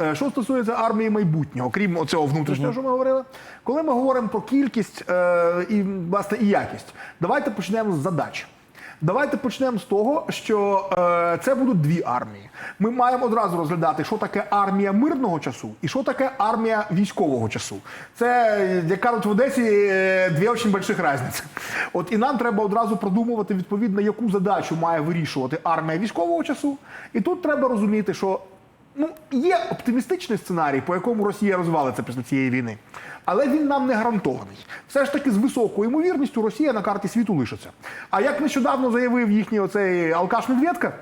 Е, Що стосується армії майбутнього, крім цього внутрішнього, що ми говорили, коли ми говоримо про кількість е, і власне і якість, давайте почнемо з задач. Давайте почнемо з того, що е, це будуть дві армії. Ми маємо одразу розглядати, що таке армія мирного часу і що таке армія військового часу. Це, як кажуть в Одесі, е, дві дуже больших різниці. От і нам треба одразу продумувати відповідно, яку задачу має вирішувати армія військового часу. І тут треба розуміти, що Ну, є оптимістичний сценарій, по якому Росія розвалиться після цієї війни, але він нам не гарантований. Все ж таки, з високою ймовірністю Росія на карті світу лишиться. А як нещодавно заявив їхній оцей алкаш Медведка,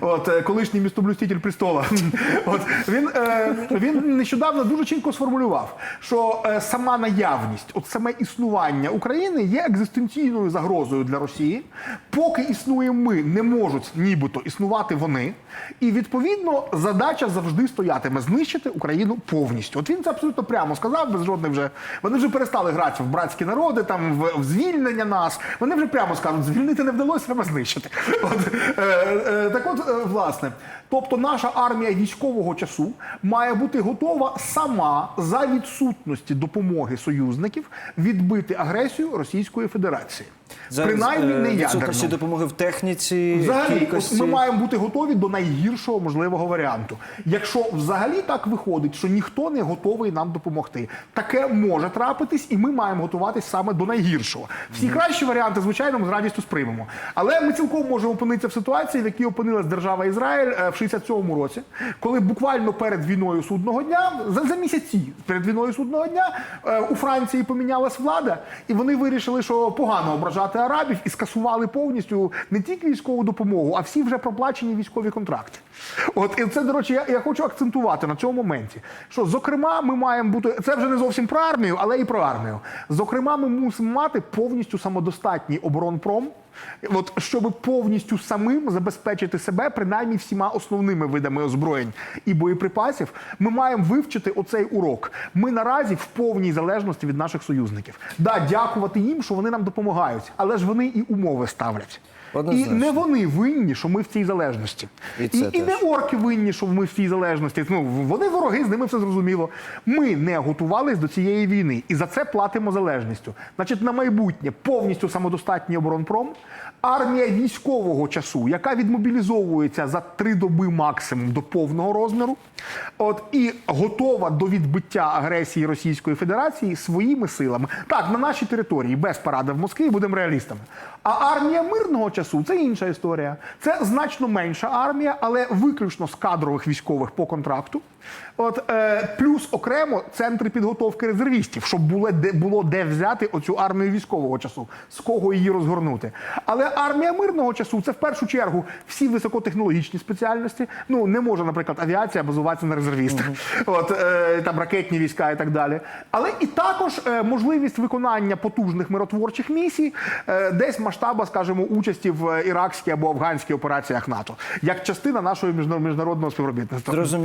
от е, колишній містоблюститель престола, от він, е, він нещодавно дуже чітко сформулював, що е, сама наявність, от саме існування України є екзистенційною загрозою для Росії. Поки існуємо ми, не можуть нібито існувати вони. І відповідно задача завжди стоятиме знищити Україну повністю. От він це абсолютно прямо сказав, без жодних вже. Вони вже перестали гратися в братські народи, там в, в звільнення нас. Вони вже прямо скажуть, звільнити не вдалося, треба знищити. От, е, е, так от, е, власне, тобто наша армія військового часу має бути готова сама за відсутності допомоги союзників відбити агресію Російської Федерації. Принаймні е, не ядерну. допомоги в техніці, Взагалі, кількості. ми маємо бути готові до найгіршого можливого варіанту. Якщо взагалі так виходить, що ніхто не готовий нам допомогти, таке може трапитись, і ми маємо готуватись саме до найгіршого. Всі кращі варіанти, звичайно, ми з радістю сприймемо. Але ми цілком можемо опинитися в ситуації, в якій опинилась держава Ізраїль е, в 67-му році, коли буквально перед війною судного дня, за, за місяці перед війною судного дня, е, у Франції помінялась влада, і вони вирішили, що погано ображати арабів і скасували повністю не тільки військову допомогу, а всі вже проплачені військові контракти. От і це, до речі, я, я хочу акцентувати на цьому моменті. Що, зокрема, ми маємо бути це вже не зовсім про армію, але і про армію. Зокрема, ми мусимо мати повністю самодостатній оборонпром. От щоб повністю самим забезпечити себе принаймні всіма основними видами озброєнь і боєприпасів, ми маємо вивчити оцей урок. Ми наразі в повній залежності від наших союзників. Да, дякувати їм, що вони нам допомагають, але ж вони і умови ставлять. І не вони винні, що ми в цій залежності. І І, і, не орки винні, що ми в цій залежності. Ну вони вороги, з ними все зрозуміло. Ми не готувались до цієї війни і за це платимо залежністю. Значить, на майбутнє повністю самодостатній оборонпром, армія військового часу, яка відмобілізовується за три доби максимум до повного розміру, от і готова до відбиття агресії Російської Федерації своїми силами. Так, на нашій території без паради в Москві будемо реалістами. А армія мирного часу це інша історія. Це значно менша армія, але виключно з кадрових військових по контракту. От е, плюс окремо центри підготовки резервістів, щоб було де було де взяти оцю армію військового часу, з кого її розгорнути. Але армія мирного часу це в першу чергу всі високотехнологічні спеціальності. Ну не може, наприклад, авіація базуватися на резервістах, от е, там ракетні війська і так далі. Але і також е, можливість виконання потужних миротворчих місій, е, десь масштаба, скажімо, участі в іракській або афганській операціях НАТО, як частина нашого міжнародного співробітництва. Зрозуміло.